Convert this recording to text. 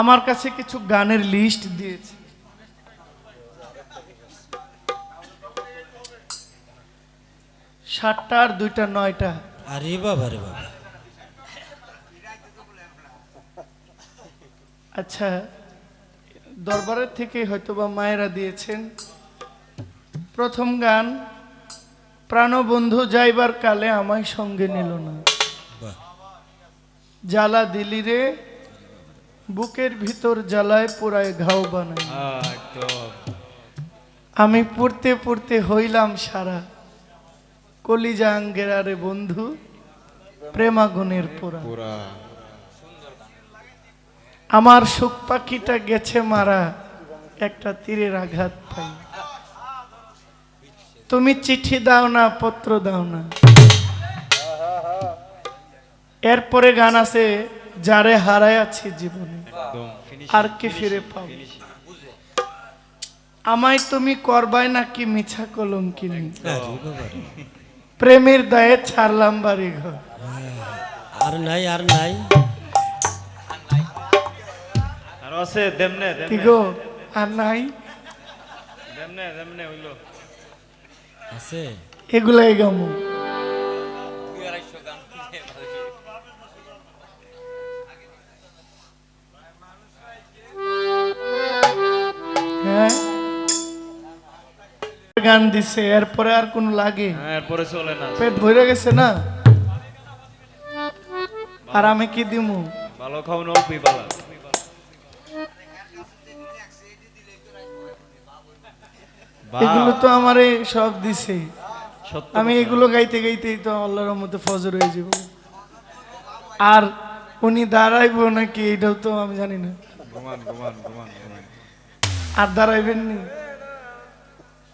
আমার কাছে কিছু গানের লিস্ট দিয়েছে। সাতটা আর দুইটা নয়টা। আরে বাবা রে বাবা। আচ্ছা দরবারের থেকে হয়তোবা মায়েরা দিয়েছেন। প্রথম গান প্রাণবন্ধু যাইবার কালে আমায় সঙ্গে নিল না। জ্বালা দিলি রে বুকের ভিতর জ্বালায় পুরায় ঘাও বানায়। আমি পড়তে পড়তে হইলাম সারা। কলিজা আঙ্গেরারে বন্ধু প্রেমাগুনের পোড়া। পুরা আমার সুখ পাখিটা গেছে মারা একটা তীরের আঘাত পাই। তুমি চিঠি দাও না পত্র দাও না। এরপরে গান আছে যারে হারায় আছি জীবনে একদম। আর কি ফিরে পাও আমায় তুমি করবাই নাকি মিছা কলম কিনি রে প্রেমের দায়ে ছাড়লাম বাড়ি ঘর। আর নাই আর নাই। আর আছে দেমনে গো আর নাই? দেমনে দেমনে হইল। আছে। এগুলাই গামু। হ্যাঁ গান দিছে এরপরে আর কোন লাগে? হ্যাঁ এরপরে চলে না। পেট ভরে গেছে না? আর আমি কি দিমু? ভালো খাও না বালা এগুলো তো আমারে সব দিছে। আমি এগুলো গাইতে গাইতেই তো আল্লাহর মধ্যে ফজর হয়ে যাব। আর উনি দাঁড়াইবো নাকি এটাও তো আমি জানি না। আর দাঁড়াইবেন নি?